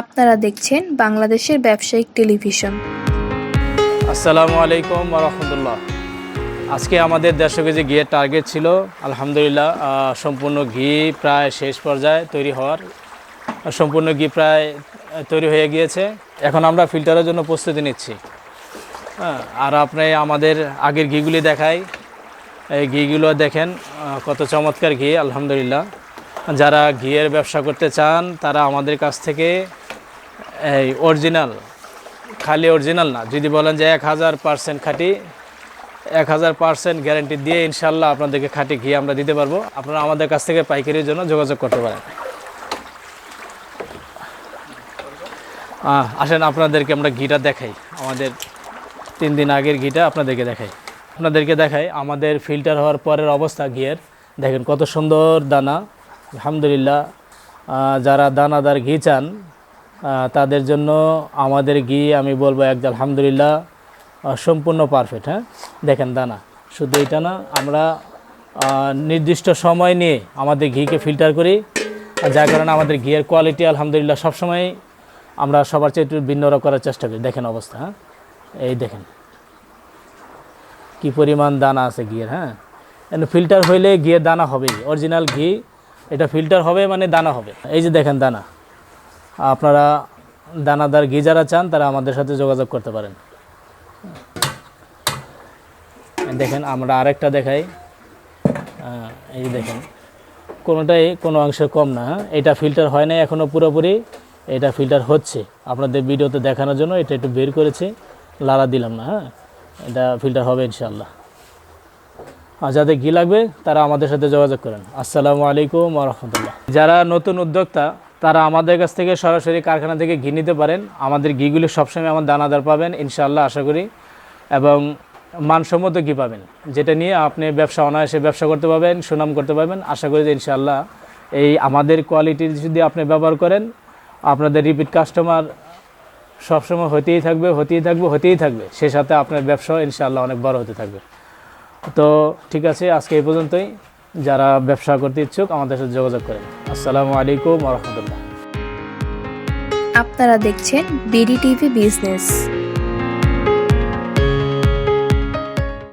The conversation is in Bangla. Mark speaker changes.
Speaker 1: আপনারা দেখছেন বাংলাদেশের ব্যবসায়িক টেলিভিশন।
Speaker 2: আসসালামু আলাইকুম রহমতুল্লাহ। আজকে আমাদের দেড়শো কেজি ঘিয়ের টার্গেট ছিল, আলহামদুলিল্লাহ সম্পূর্ণ ঘি প্রায় শেষ পর্যায়ে তৈরি হওয়ার, সম্পূর্ণ ঘি প্রায় তৈরি হয়ে গিয়েছে। এখন আমরা ফিল্টারের জন্য প্রস্তুতি নিচ্ছি। হ্যাঁ আর আপনি আমাদের আগের ঘিগুলি দেখাই। এই ঘিগুলো দেখেন কত চমৎকার ঘি, আলহামদুলিল্লাহ। যারা ঘিয়ের ব্যবসা করতে চান, তারা আমাদের কাছ থেকে এই অরিজিনাল খালি অরিজিনাল না। যদি বলেন যে এক হাজার পার্সেন্ট খাঁটি, এক হাজার পার্সেন্ট গ্যারেন্টি দিয়ে ইনশাল্লাহ আপনাদেরকে খাঁটি ঘি আমরা দিতে পারব। আপনারা আমাদের কাছ থেকে পাইকারির জন্য যোগাযোগ করতে পারেন। আসেন আপনাদেরকে আমরা ঘিটা দেখাই। আমাদের তিন দিন আগের ঘিটা আপনাদেরকে দেখাই। আপনাদেরকে দেখাই, আমাদের ফিল্টার হওয়ার পরের অবস্থা ঘিয়ের। দেখেন কত সুন্দর দানা। আলহামদুলিল্লাহ যারা দানাদার ঘি চান তাদের জন্য আমাদের ঘি আমি বলব একদম আলহামদুলিল্লাহ সম্পূর্ণ পারফেক্ট হ্যাঁ? দেখেন দানা, শুধু এটা না, আমরা নির্দিষ্ট সময় নিয়ে আমাদের ঘিকে ফিল্টার করি যার কারণে আমাদের ঘিয়ের কোয়ালিটি আলহামদুলিল্লাহ সবসময় আমরা সবার চেয়ে একটু ভিন্ন করার চেষ্টা করি। দেখেন অবস্থা হ্যাঁ? এই দেখেন, কি পরিমাণ দানা আছে ঘিয়ের হ্যাঁ? ফিল্টার হইলে ঘিয়ের দানা হবেই অরিজিনাল ঘি, এটা ফিল্টার হবে মানে দানা হবে। এই যে দেখেন দানা আপনারা দানাদার ঘি যারা চান, তারা আমাদের সাথে যোগাযোগ করতে পারেন। দেখেন, আমরা আরেকটা দেখাই। এই দেখেন, কোনোটাই কোনো অংশে কম না হ্যাঁ? এটা ফিল্টার হয় না এখনও পুরোপুরি, এটা ফিল্টার হচ্ছে। আপনাদের ভিডিওতে দেখানোর জন্য এটা একটু বের করেছি লাড়া দিলাম না হ্যাঁ? এটা ফিল্টার হবে ইনশাল্লাহ আর যাদের ঘি লাগবে, তারা আমাদের সাথে যোগাযোগ করেন। আসসালামু আলাইকুম রহমতুল্লাহ। যারা নতুন উদ্যোক্তা তারা আমাদের কাছ থেকে সরাসরি কারখানা থেকে ঘি নিতে পারেন। আমাদের ঘিগুলি সবসময় আমার দানাদার পাবেন ইনশাল্লাহ আশা করি। এবং মানসম্মত ঘি পাবেন, যেটা নিয়ে আপনি ব্যবসা অনায়াসে ব্যবসা করতে পারবেন, সুনাম করতে পারবেন। আশা করি যে ইনশাল্লাহ এই আমাদের কোয়ালিটির যদি আপনি ব্যবহার করেন, আপনাদের রিপিট কাস্টমার সবসময় হতেই থাকবে হতেই থাকবে হতেই থাকবে। সে সাথে আপনার ব্যবসাও ইনশাল্লাহ অনেক বড় হতে থাকবে। তো ঠিক আছে, আজকে এই পর্যন্তই। যারা ব্যবসা করতে ইচ্ছুক, আমাদের সাথে যোগাযোগ করেন। আসসালামু আলাইকুম
Speaker 1: আপনারা দেখছেন বিডি টিভি বিজনেস।